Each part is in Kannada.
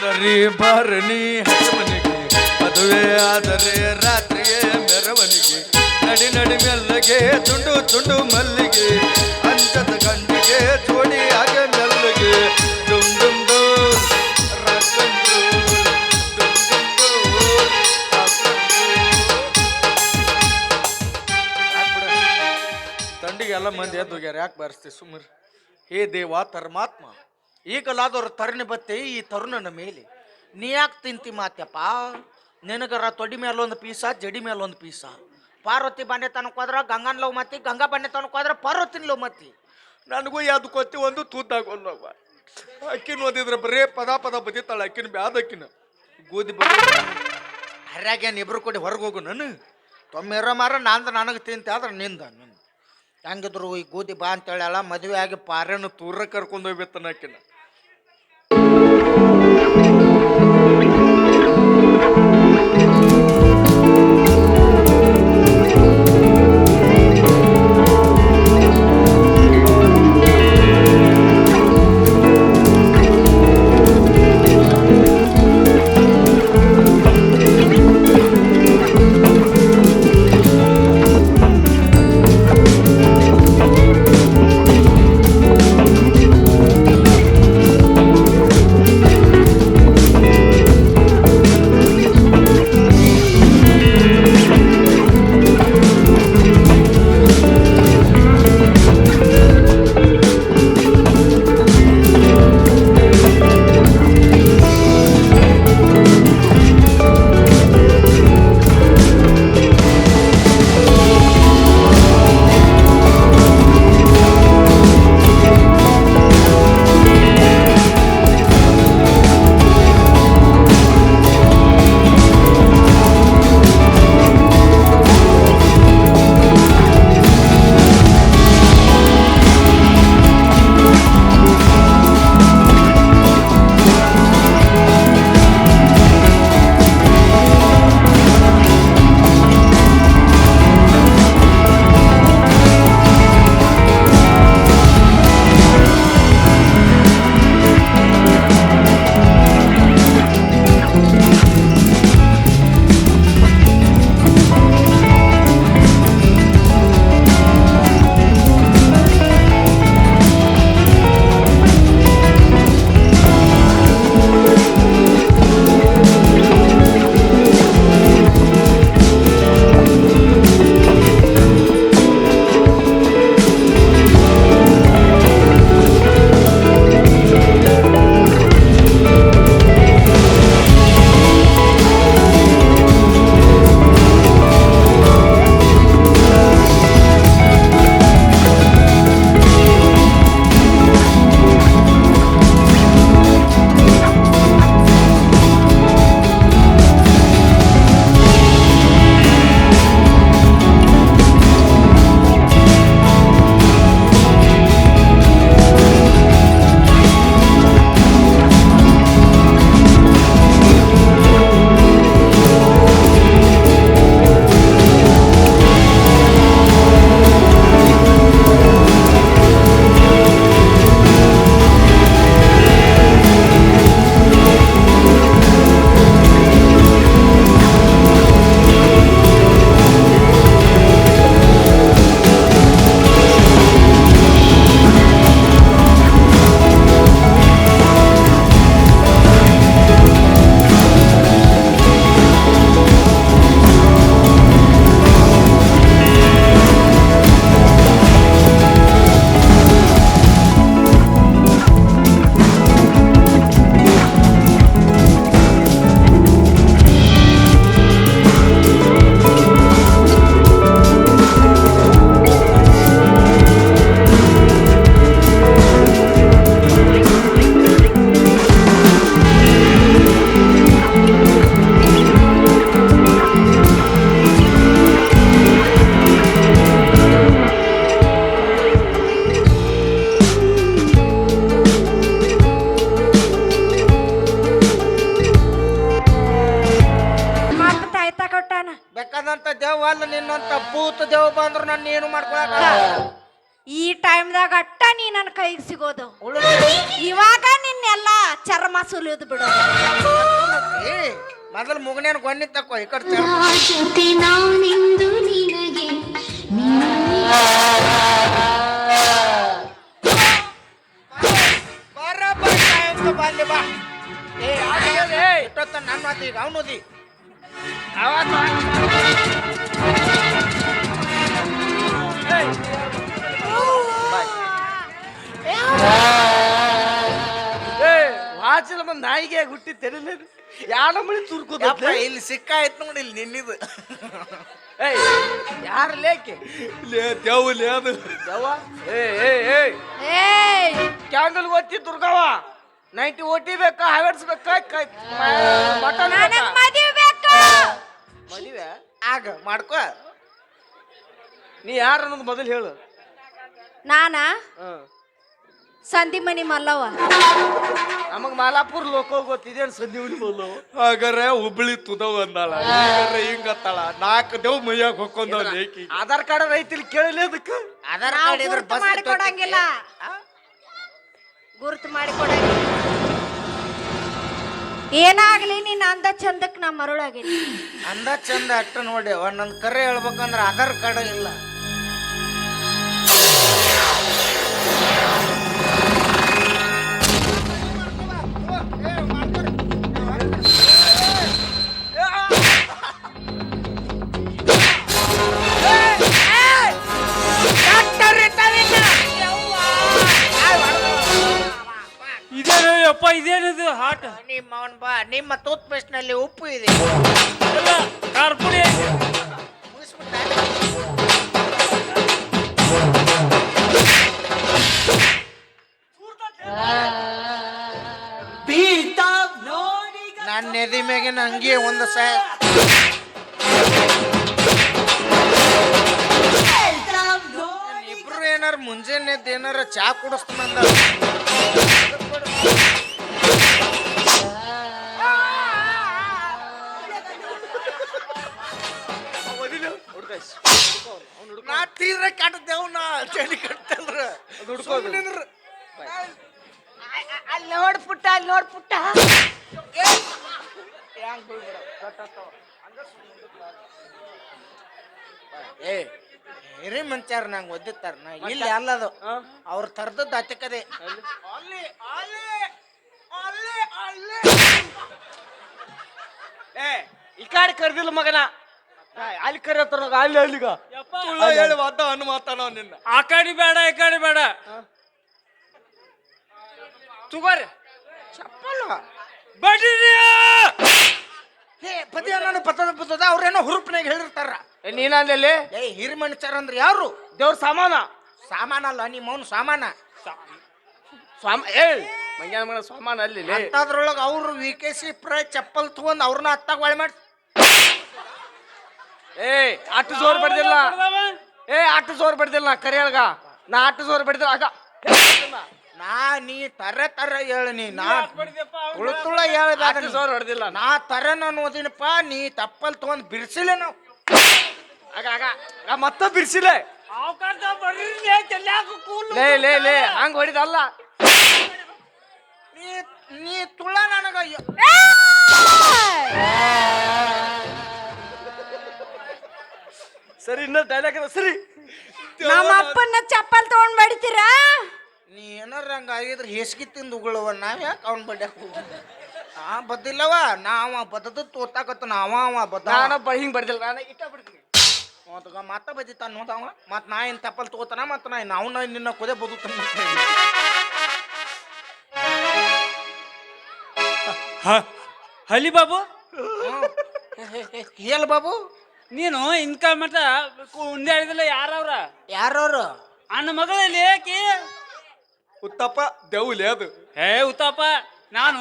ಸರಿ ಭರಣಿ ಹಸವನಿಗೆ ಮದುವೆ ಆದರೆ ರಾತ್ರಿಗೆ ಮೆರವಣಿಗೆ. ನಡಿ ನಡಿ ಮೆಲ್ಲಗೆ, ತುಂಡು ತುಂಡು ಮಲ್ಲಿಗೆ. ಅಂಚದ ಗಂಡಿಗೆ ಜೋಡಿ ಹಾಗೆ ಮೆಲ್ಲಗೆ. ಡುಮ್ ಡುಮ್ ಡೋಲ್? ತಂಡಿಗೆ ಎಲ್ಲ ಮಂದಿ ಎದ್ದು ಹೋಗ್ಯಾರ. ಯಾಕೆ ಬಾರಿಸ್ತೀವಿ ಸುಮ್ಮನೆ ಹೇ ದೇವ ಪರಮಾತ್ಮ ಈಗಲಾದವ್ರ ತರಣಿ ಬತ್ತೆ ಈ ತರುಣನ ಮೇಲೆ. ನೀ ಯಾಕೆ ತಿಂತಿ ಮಾತ್ಯಪ್ಪ? ನಿನಗರ ತೊಡಿ ಮೇಲೊಂದು ಪೀಸ ಜಡಿ ಮೇಲೊಂದು ಪೀಸ. ಪಾರ್ವತಿ ಬಂಡೆ ತನಕ ಹೋದ್ರ ಗಂಗನ್ ಲವ್ ಮತ್ತಿ ಗಂಗಾ ಬಂಡೆ ತನಕ ಹೋದ್ರ ಪಾರ್ವತಿನ ಲವ್ ಮತ್ತಿ. ನನಗೂ ಯಾವ್ದು ಕೊತ್ತಿ ಒಂದು ತೂತಾಗೋಲ್ಲವ ಅಕ್ಕಿನ ಓದಿದ್ರೆ ಬರೇ ಪದ ಪದ ಬದಿತಾಳ ಅಕ್ಕಿನ ಬ್ಯಾದ ಅಕ್ಕಿನ. ಗೋಧಿ ಹರ್ಯಾಗ ಹರ್ಯಾಗೇನು ಇಬ್ರು ಕೊಡಿ ಹೊರಗೆ ಹೋಗು ನಾನು. ತೊಮ್ಮೆರ ಮಾರ ನಾನು ನನಗೆ ತಿಂತೆ ಆದ್ರೆ ನಿಂದ ನಿಂದ ಹೆಂಗಿದ್ರು ಈ ಗೋಧಿ ಬಾ ಅಂತೇಳಲ್ಲ ಮದುವೆ ಆಗಿ ಪಾರೆನ ತೂರ ಕರ್ಕೊಂಡು ಹೋಗ್ಬಿತ್ತನ ಆಕಿನ. ಮತ್ತ ಇವಾಗ ನಿನ್ನೆಲ್ಲ ಚರ್ಮ ಸುಲಿಯೋದು ಬಿಡು ಏ ಮೊದಲು ಮುಗನೇನ್ ಗೊನ್ನಿ ತಕೋ ಈ ಕಡೆ ಚರ್ಮ. ಜೊತೆ ನಾನಿಂದು ನಿನಗೆ. ಬರೋಬ್ಬರಿ ಸಾಯಂಕ ಬಂದೆ ಬಾ. ಏ ಇಟ್ಟೊತ್ತ ನನ್ನ ಮಾತು ಈಗ ಅವನದಿ ಏ ವಾಚಲ ಬಂದ್ ನಾಯಿಗೆ ಹುಟ್ಟಿ ತೆರಲೇನು ಯಾರ ಮಳಿ ತುರ್ಕೋದ ಯಪ್ಪ ಇಲ್ಲಿ ಸಿಕ್ಕಾಯ್ತು ನೋಡಿ ಇಲ್ಲಿ ನಿನ್ನಿದು. ಏಯ್ ಯಾರು ಲೇಕೆ? ಲೇ ದೇವ್ಲಿ ಅದು. ದವ ಏ ಏ ಏ ಏಯ್! ಕ್ಯಾಂಗಲ್ ಓದ್ತಿ ದುರ್ಗವ ನೈಂಟಿ ಓಟಿ ಬೇಕಾ ಹೈವೇಟ್ಸ್ ಬೇಕಾ ಮಟನ್ ಮದುವೆ ಆಗ ಮಾಡ್ಕೋ. ನೀ ಯಾರು ಅನ್ನೋದು ಮೊದಲು ಹೇಳು. ನಾನ? ಹ್ಮ್ ಮಲ್ಲವ ನಮಗ್ ಮಾಲಾಪುರ್ ಲೋಕ ಗೊತ್ತಿದೇನು ಸಂದಿಮನಿ ಮಲ್ಲವ ಹಾಗಾರೆ ಹುಬ್ಳಿ ತುದವ್ ಅಂದಾಳ. ಹಿಂಗ ಹಿಂಗತ್ತಾಳ ನಾಲ್ಕು ದೇವ್ ಮೈಯಾಗ ಹೊಕ್ಕೊಂಡವ್ ಲೇಕಿ ಆಧಾರ್ ಕಾರ್ಡ್ ರೈತಲ್ಲಿ ಕೇಳಲಿ ಅದಕ್ಕೆ? ಆಧಾರ್ ಕಾರ್ಡ್ ಇದ್ರ ಬಸ್ ಮಾಡಿ ಕೊಡಂಗಿಲ್ಲ. ಗುರುತು ಮಾಡಿ ಕೊಡಂಗಿಲ್ಲ. ಏನಾಗ್ಲಿ ನೀನ್ ಅಂದ ಚಂದಕ್ ನಾ ಮರುಳಾಗಿನಿ. ಅಂದ ಚಂದ ಅಟ್ಟ ನೋಡಿ ಒಂದೊಂದ್ ಕರೆ ಹೇಳ್ಬೇಕಂದ್ರ ಆಧಾರ್ ಕಾರ್ಡ್ ಇಲ್ಲ. ನಿಮ್ಮ ಅವನ್ ಬಾ, ನಿಮ್ಮ ಟೂತ್ ಪೇಸ್ಟ್ನಲ್ಲಿ ಉಪ್ಪು ಇದೆ. ನನ್ನ ಎದಿ ಮ್ಯಾಗಿನ ಹಂಗೆ ಒಂದು ಸ ಇಬ್ರು ಏನಾರ ಮುಂಜಾನೆ ಏನಾರ ಚಾ ಕುಡಿಸ್ತಾನಂದ ನಾ ತೀರ ಕಟ್ಟದೇವ್ ನಾ ಚಳಿ ಕಟ್ಟಂದ್ರ ಸುಮ್ನಿಂದ್ರ. ಅಲ್ಲಿ ನೋಡ್ ಪುಟ್ಟ ಅಲ್ಲಿ ನೋಡ್ ಪುಟ್ಟ. ಏ! ಹಿರಿ ಮಂಚಾರ ನಂಗೆ ಒದ್ದಿತ್ತಾರ. ನಾ ಇಲ್ಲಿ ಅಲ್ಲದು ಅವ್ರ ತರದದ್ದು ಅಚ್ಚಕದೆ ಅಲ್ಲಿ ಅಲ್ಲಿ ಅಲ್ಲಿ ಅಲ್ಲಿ. ಏ ಈ ಕಾಡ್ ಕರ್ದಿಲ್ಲ ಮಗನ. ಅಲ್ಲಿ ಕರೆಯತ್ತಾರ ಅಲ್ಲಿ ಅಲ್ಲಿಗ. ಸುಳ್ಳು ಹೇಳಿ ಮಾತ ಅನ್ನು ಮಾತಾಡೋ ನಿನ್ನ. ಆ ಕಡೆ ಬೇಡ ಈ ಕಡೆ ಬೇಡ. ತುಗೋರಿ. ಚಪ್ಪಲ್ಲ ಬಡ್ಡಿರಿ ಹೇ ಪದಿ ನಾನು ಪತ್ತದ ಪತ್ತದ ಅವ್ರೇನೋ ಹುರುಪ್ನಾಗ ಹೇಳಿರ್ತಾರ. ಏ ನೀನಂದಲ್ಲಿ ಏ ಹಿರಿ ಮನುಷ್ಯರ ಅಂದ್ರೆ ಯಾರು? ದೇವ್ರ ಸಾಮಾನ. ಅಲ್ಲ ನಿಮ್ಮ ಅವನು ಸಾಮಾನ. ಸ್ವಾಮ ಏ ಮಂಗ್ಯಾನ ಮಗ ಸಾಮಾನ ಅಲ್ಲಿ ಲೇ. ಅಂತದ್ರೊಳಗ ಅವ್ರು ವಿ ಕೆ ಸಿ ಪ್ರೈ ಚಪ್ಪಲ್ ತಗೊಂಡ್ ಅವ್ರನ್ನ ಹತ್ತಾಗ ಒಳ ಮಾಡಿ ಏ ಅಟ್ಟು ಜೋರ್ ಬಡ್ದಿಲ್ಲ. ಏ ಅಟ್ಟು ಜೋರ್ ಬಡ್ದಿಲ್ಲ ನಾ ಕರಿಯಳ್ಗ. ನಾ ಅಟ್ಟು ಜೋರ್ ಬಡ್ದಿಲ್ಲ. ಆಗ. ನಾ ನೀ ತರ ತರ ಹೇಳು ನೀ ನಾ ತುಳು ತುಳ ಅಟ್ಟು ನೀ. ಜೋರ್ ಹೊಡ್ದಿಲ್ಲ ನಾ ತರ ನಾನು ಓದಿನಪ್ಪ ನೀ ತಪ್ಪಲ್ ತಗೊಂಡ್ ಬಿರ್ಸಿಲ್ಲ ನಾವು. ಆಗ ಆಗ ಆಗ ಮತ್ತೆ ಬಿರ್ಸಿಲೆ. ಲೇ ಲೇ ಲೇ ಹಂಗ ಹೊಡಿದಲ್ಲ. ನೀ ನೀ ತುಳ ನನಗ. ಸರಿ ಇನ್ನ ಡೈಲಾಗ್ ಅದ ಸರಿ ನಮ್ಮ ಅಪ್ಪನ ಚಪ್ಪಲ್ ತಗೊಂಡ್ ಬಡಿತೀರಾ ನೀ ಏನಾರ ಹಂಗ ಆಗಿದ್ರೆ ಹೇಸ್ಗಿ ತಿಂದು ಉಗುಳವ ನಾವ್ ಯಾಕೆ ಅವ್ನ ಬಡ್ಯಾಕ ಆ ನಾ ಬದ್ದಿಲ್ಲವ ನಾವ ಬದದ ತೋತಾಕತ್ತ ನಾವ ಅವ ಬದ್ದ ನಾನು ಬ ಹಿಂಗ್ ಬಡ್ದಿಲ್ಲ ನಾನು ಇಟ್ಟ ಬಿಡ್ತೀನಿ ಮತ್ತ ಮತ್ತ ಬದಿತಾನ ನೋಡವ ಮತ್ ನಾ ಏನ್ ತಪ್ಪಲ್ ತಗೋತಾನ ಮತ್ತ ನಾ ನಾವು ನಿನ್ನ ಕೊದೆ ಬದುಕ್ತಾನ ಹಲಿ ಬಾಬು ಹೇಳ ಬಾಬು ನೀನು ಇನ್ಕ ಮಟ ಉಂಡೆ ಯಾರವ್ರ? ಯಾರವ್ರು? ಅಣ್ಣ ಮಗಳಲ್ಲಿ ಏಕಿ ಉತ್ತಪ್ಪ ದೇವ್ಲಿ ಅದು. ಹೇ ಉತ್ತಪ್ಪ ನಾನು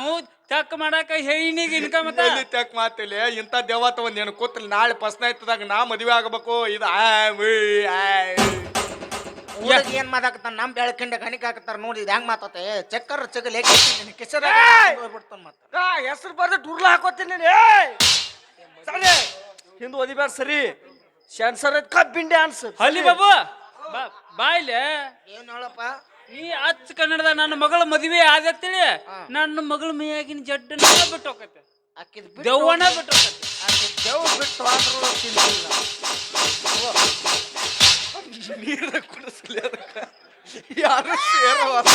ಚೆಕ್ ಮಾಡಾಕ ಹೆಣ್ಣಿಗೆ ಇನ್ಕ ಮತ ಚೆಕ್ ಮಾಡ್ತಿಲ್ಲ ಇಂಥ ದೇವ ತಗೊಂಡ್ ಏನು ಕೂತಲ್. ನಾಳೆ ಪಸ್ನ ಆಯ್ತದಾಗ ನಾ ಮದುವೆ ಆಗಬೇಕು. ಇದು ಊರಿಗೆ ಏನ್ ಮಾತಾಕತ್ತಾನ ನಮ್ ಬೆಳಕಿಂಡ ಗಣಿಕ ಹಾಕತ್ತಾರ ನೋಡಿ ಇದು ಹೆಂಗ್ ಮಾತಾತೆ ಚಕ್ಕರ್ ಚಗಲ್ ಕಿಸದ ಬಿಡ್ತಾನ ಮತ್ತ. ಹೆಸರು ಬರ್ದು ಟೂರ್ಲ ಹಾಕೋತೀನಿ ನೀನು. ಏ ಸರಿ ಹಿಂದೆ ಓದಿಬ್ಯಾರ ಸರಿ. ಸೆನ್ಸರ್ ಕಬ್ಬಿಂಡೆ ಅನ್ಸ ಅಲ್ಲಿ ಬಾಬು ಬಾ ಬಾ ಇಲ್ಲಿ. ಏನ್ ಹೇಳಪ್ಪ ನೀ ಅಚ್ಚ ಕನ್ನಡದ ನನ್ನ ಮಗಳ ಮದುವೆ ಆಗತ್ತೇಳಿ ನನ್ನ ಮಗಳ ಮೈಯಾಗಿನ ಜಡ್ಡ ಬಿಟ್ಟು ಹೋಗತ್ತೆ. ದೆವ್ವನ ಬಿಟ್ಟು ಹೋಗತ್ತೆ. ದೇವ್ ಬಿಟ್ಟು ಆದ್ರೂ ತಿಂದಿಲ್ಲ ನೀರ ಕುಡಿಸ್ಲಿ ಅದಕ್ಕೆ. ಯಾರು ಸೇರವಲ್ಲ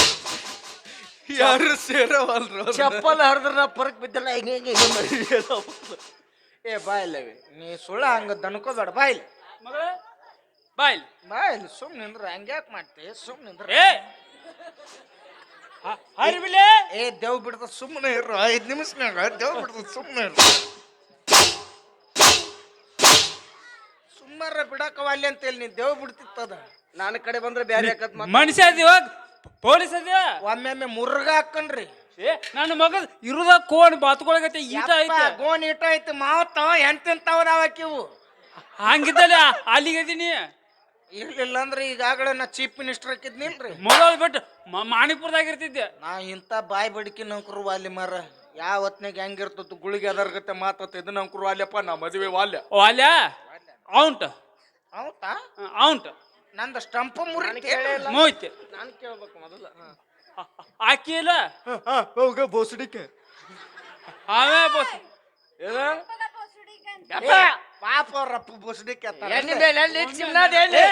ಯಾರು ಸೇರವಲ್ರು ಚಪ್ಪಲ್ ಹರಿದ್ರ ನಾ ಪರಕ್ ಬಿದ್ದಲ್ಲ ಹಿಂಗೆ ಹಿಂಗೆ ಹಿಂಗೆ ಮಾಡಿ. ಏ ಬಾಯಿಲ್ಲವಿ ನೀ ಸುಳ್ಳ ಹಂಗ ದನ್ಕೋಬೇಡ ಬಾಯಿಲ್. ಮಗಳ ಬಾಯ್ ಬಾಯಿಲ್ ಸುಮ್ ನಿಂದ್ರ ಹಂಗ್ಯಾಕ್ ಮಾಡ್ತಿ? ಸುಮ್ ನಿಂದ್ರ ಏ! ಹರಿಬಿಲೆ ಏ ದೇವ್ ಬಿಡ್ದ ಸುಮ್ಮನೆ ಇರು. ಐದು ನಿಮಿಷನಾಗ ದೇವ್ ಬಿಡ್ದ ಸುಮ್ಮನೆ ಇರು. ಸುಮ್ಮನೆ ಅಂತ ಅಂತೇಳಿ ನೀ ದೇವ್ ಬಿಡ್ತಿತ್ತದ ನನ್ನ ಕಡೆ ಬಂದ್ರೆ ಬೇರೆ ಮನುಷ್ಯ ಅದೀವ ಪೊಲೀಸ್ ಅದೀವ ಒಮ್ಮೆ ಮುರ್ಗ ಹಾಕನ್ರಿ. ಏ ನನ್ನ ಮಗ ಇರುದ ಕೋಣ್ ಬಾತ್ಕೊಳಗತ್ತೆ ಈಟ ಐತೆ. ಗೋನ್ ಇಟ ಐತಿ ಮಾವತ್ತ ನಾವು ನಾವಕಿವು ಹಂಗಿದ್ದಲ್ಲ ಅಲ್ಲಿಗೆ ಅದೀನಿ ಇರ್ಲಿಲ್ಲ ಅಂದ್ರೆ ಈಗಾಗಲೇ ನಾ ಚೀಫ್ ಮಿನಿಸ್ಟರ್ ಹಾಕಿದ್ನಿಲ್ರಿ ಮೊದಲು ಬಿಟ್ಟು ಮಾಣಿಪುರದಾಗ ಇರ್ತಿದ್ದೆ. ನಾ ಇಂಥ ಬಾಯಿ ಬಡಿಕೆ ನಂಕರು ವಾಲಿ ಮಾರ. ಯಾವ ಹೊತ್ನಾಗ ಹೆಂಗಿರ್ತದ ಗುಳಿಗೆ ಅದರ್ಗತ್ತೆ ಮಾತತ್ತ ಇದು ನಂಕರು ವಾಲ್ಯಪ್ಪ ನಾ ಮದುವೆ ವಾಲ್ಯ. ವಾಲ್ಯ? ಔಂಟ. ಔಂಟ್ ಹೌದಾ ಔಂಟ್. ನಂದು ಸ್ಟಂಪ್ ಮುರಿ ಮೋಯ್ತೆ. ನಾನು ಕೇಳ್ಬೇಕು ಮೊದಲ. ಆಕಿ ಇಲ್ಲ ಹೋಗ ಬೋಸಡಿಕೆ. ಅವೇ ಬಸ್ ಪಾಪ ಅವ್ರಪ್ಪ ಬೋಸಡಿಕೆ ಎಣ್ಣೆ ಮೇಲೆ ಎಲ್ಲಿ ಇಟ್ಟು ಚಿಮ್ನಾದ್ ಎಲ್ಲಿ?